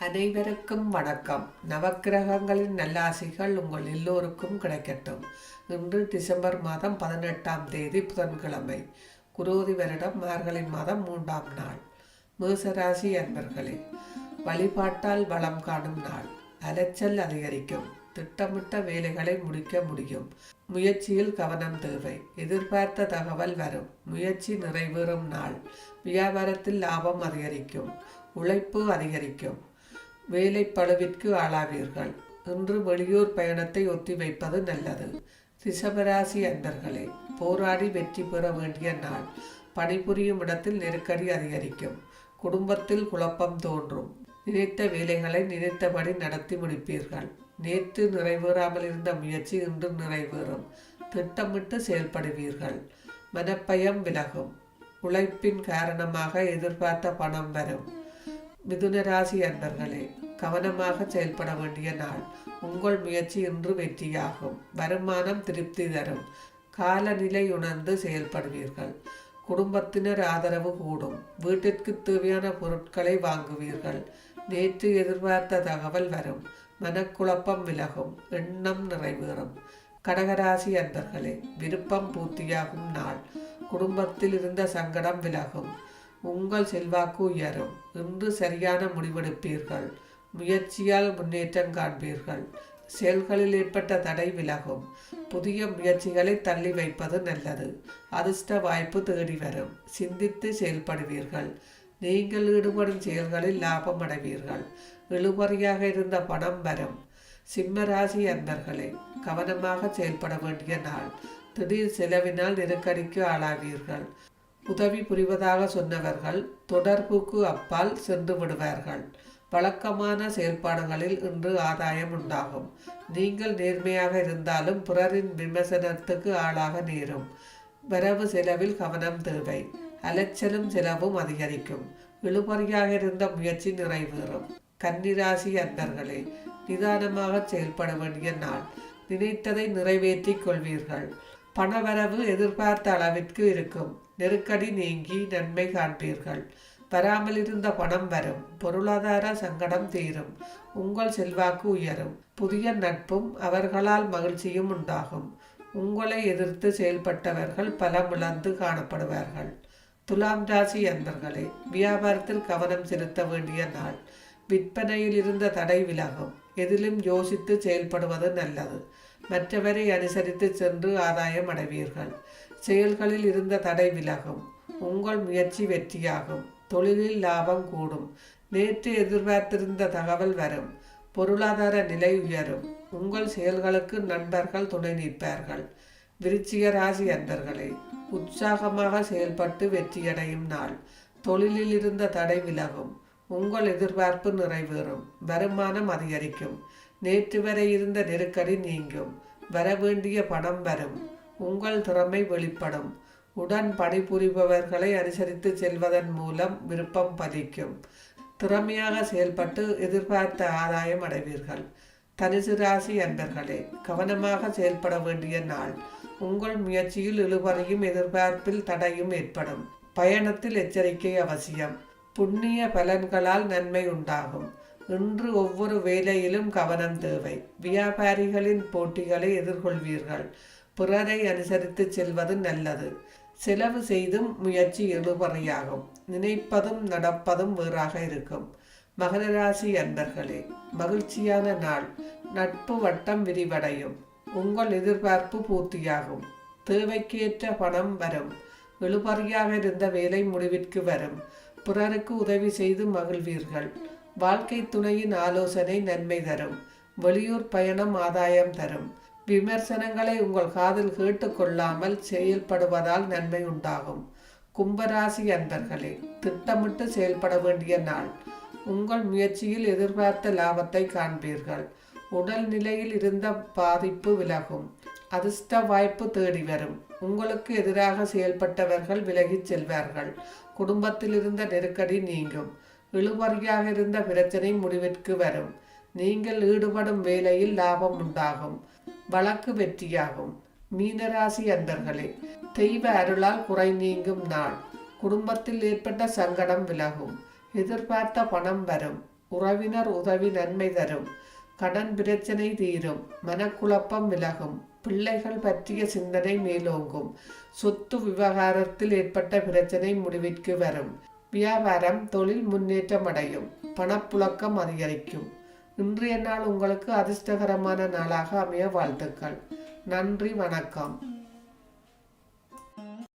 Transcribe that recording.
அனைவருக்கும் வணக்கம். நவக்கிரகங்களின் நல்லாசிகள் உங்கள் எல்லோருக்கும் கிடைக்கட்டும். இன்று டிசம்பர் மாதம் பதினெட்டாம் தேதி புதன்கிழமை. குரோதி வருடம் மார்கழி மாதம் மூன்றாம் நாள். மேசராசி அன்பர்களே வழிபாட்டால் வளம் காணும் நாள். அலைச்சல் அதிகரிக்கும். திட்டமிட்ட வேலைகளை முடிக்க முடியும். முயற்சியில் கவனம் தேவை. எதிர்பார்த்த தகவல் வரும். முயற்சி நிறைவேறும் நாள். வியாபாரத்தில் லாபம் அதிகரிக்கும். உழைப்பு அதிகரிக்கும். வேலைப்பளவிற்கு ஆளாவீர்கள். இன்று வெளியூர் பயணத்தை ஒத்திவைப்பது நல்லது. ரிஷபராசி அன்பர்களே போராடி வெற்றி பெற வேண்டிய நாள். பணிபுரியும் இடத்தில் நெருக்கடி அதிகரிக்கும். குடும்பத்தில் குழப்பம் தோன்றும். நினைத்த வேலைகளை நினைத்தபடி நடத்தி முடிப்பீர்கள். நேற்று நிறைவேறாமல் இருந்த முயற்சி இன்று நிறைவேறும். திட்டமிட்டு செயல்படுவீர்கள். மனப்பயம் விலகும். உழைப்பின் காரணமாக எதிர்பார்த்த பணம் வரும். மிதுன ராசி அன்பர்களே கவனமாக செயல்பட வேண்டிய நாள். உங்கள் முயற்சி இன்று வெற்றியாகும். வருமானம் திருப்தி தரும். காலநிலை உணர்ந்து செயல்படுவீர்கள். குடும்பத்தினர் ஆதரவு கூடும். வீட்டிற்கு தேவையான பொருட்களை வாங்குவீர்கள். நேற்று எதிர்பார்த்த தகவல் வரும். மனக்குழப்பம் விலகும். எண்ணம் நிறைவேறும். கடகராசி அன்பர்களே விருப்பம் பூர்த்தியாகும் நாள். குடும்பத்தில் இருந்த சங்கடம் விலகும். உங்கள் செல்வாக்கு உயரும். இன்று சரியான முடிவெடுப்பீர்கள். முயற்சியால் முன்னேற்றம் காண்பீர்கள். செயல்களில் ஏற்பட்ட தடை விலகும். புதிய முயற்சிகளை தள்ளி வைப்பது நல்லது. அதிர்ஷ்ட வாய்ப்பு தேடி வரும். சிந்தித்து செயல்படுவீர்கள். நீங்கள் ஈடுபடும் செயல்களில் லாபம் அடைவீர்கள். இழுபறியாக இருந்த பணம் வரும். சிம்மராசி அன்பர்களே கவனமாக செயல்பட வேண்டிய நாள். திடீர் செலவினால் நெருக்கடிக்கு ஆளாவீர்கள். உதவி புரிவதாக சொன்னவர்கள் தொடர்புக்கு அப்பால் சென்று விடுவார்கள். வழக்கமான செயற்பாடுகளில் இன்று ஆதாயம் உண்டாகும். நீங்கள் நேர்மையாக இருந்தாலும் பிறரின் விமர்சனத்துக்கு ஆளாக நேரும். வரவு செலவில் கவனம் தேவை. அலைச்சலும் செலவும் அதிகரிக்கும். இழுபறியாக இருந்த முயற்சி நிறைவேறும். கன்னிராசி அன்பர்களே நிதானமாக செயல்பட வேண்டிய நாள். நினைத்ததை நிறைவேற்றிக் கொள்வீர்கள். பணவரவு எதிர்பார்த்த அளவிற்கு இருக்கும். நெருக்கடி நீங்கி நன்மை காண்பீர்கள். வராமல் இருந்த பணம் வரும். பொருளாதார சங்கடம் தீரும். உங்கள் செல்வாக்கு உயரும். புதிய நட்பும் அவர்களால் மகிழ்ச்சியும் உண்டாகும். உங்களை எதிர்த்து செயல்பட்டவர்கள் பலமிழந்து காணப்படுவார்கள். துலாம் ராசி அன்பர்களே வியாபாரத்தில் கவனம் செலுத்த வேண்டிய நாள். விற்பனையில் இருந்த தடை விலகும். எதிலும் யோசித்து செயல்படுவது நல்லது. மற்றவரை அனுசரித்து சென்று ஆதாயம் அடைவீர்கள். செயல்களில் இருந்த தடை விலகும். உங்கள் முயற்சி வெற்றியாகும். தொழிலில் லாபம் கூடும். நேற்று எதிர்பார்த்திருந்த தகவல் வரும். பொருளாதார நிலை உயரும். உங்கள் செயல்களுக்கு நண்பர்கள் துணை நிற்பார்கள். விருச்சிக ராசி அன்பர்களே உற்சாகமாக செயல்பட்டு வெற்றியடையும் நாள். தொழிலில் இருந்த தடை விலகும். உங்கள் எதிர்பார்ப்பு நிறைவேறும். வருமானம் அதிகரிக்கும். நேற்று வரை இருந்த நெருக்கடி நீங்கும். வரவேண்டிய பணம் வரும். உங்கள் திறமை வெளிப்படும். உடன் பணிபுரிபவர்களை அனுசரித்து செல்வதன் மூலம் விருப்பம் பதிக்கும். திறமையாக செயல்பட்டு எதிர்பார்த்த ஆதாயம் அடைவீர்கள். தனுசு ராசி அன்பர்களே கவனமாக செயல்பட வேண்டிய நாள். உங்கள் முயற்சியில் இழுபறையும் எதிர்பார்ப்பில் தடையும் ஏற்படும். பயணத்தில் எச்சரிக்கை அவசியம். புண்ணிய பலன்களால் நன்மை உண்டாகும். இன்று ஒவ்வொரு வேலையிலும் கவனம் தேவை. வியாபாரிகளின் போட்டிகளை எதிர்கொள்வீர்கள். பிறரை அனுசரித்து செல்வது நல்லது. செலவு செய்தும் முயற்சி இழுபறையாகும் நினைப்பதும் நடப்பதும் வேறாக இருக்கும். மகர ராசி அன்பர்களே மகிழ்ச்சியான நாள். நட்பு வட்டம் விரிவடையும். உங்கள் எதிர்பார்ப்பு பூர்த்தியாகும். தேவைக்கேற்ற பணம் வரும். இழுபறியாக இருந்த வேலை முடிவிற்கு வரும். பிறருக்கு உதவி செய்து மகிழ்வீர்கள். வாழ்க்கை துணையின் ஆலோசனை நன்மை தரும். வெளியூர் பயணம் ஆதாயம் தரும். விமர்சனங்களை உங்கள் காதில் கேட்டுக்கொள்ளாமல் செயல்படுவதால் நன்மை உண்டாகும். கும்பராசி அன்பர்களே திட்டமிட்டு செயல்பட வேண்டிய நாள். உங்கள் முயற்சியில் எதிர்பார்த்த லாபத்தை காண்பீர்கள். உடல் நிலையில் இருந்த பாதிப்பு விலகும். அதிர்ஷ்ட வாய்ப்பு தேடி வரும். உங்களுக்கு எதிராக செயல்பட்டவர்கள் விலகிச் செல்வார்கள். குடும்பத்தில் இருந்த நெருக்கடி நீங்கும். இழுபறியாக இருந்த பிரச்சனை முடிவிற்கு வரும். நீங்கள் ஈடுபடும் வேலையில் லாபம் உண்டாகும். வழக்கு வெற்றியாகும். மீனராசி அன்பர்களே தெய்வ அருளால் குறை நீங்கும் நாள். குடும்பத்தில் ஏற்பட்ட சங்கடம் விலகும். எதிர்பார்த்த பணம் வரும். உறவினர் உதவி நன்மை தரும். கடன் பிரச்சனை தீரும். மனக்குழப்பம் விலகும். பிள்ளைகள் பற்றிய சிந்தனை மேலோங்கும். சொத்து விவகாரத்தில் ஏற்பட்ட பிரச்சனை முடிவிற்கு வரும். வியாபாரம் தொழில் முன்னேற்றம் அடையும். பணப்புழக்கம் அதிகரிக்கும். இன்றைய நாள் உங்களுக்கு அதிர்ஷ்டகரமான நாளாக அமைய வாழ்த்துக்கள். நன்றி வணக்கம்.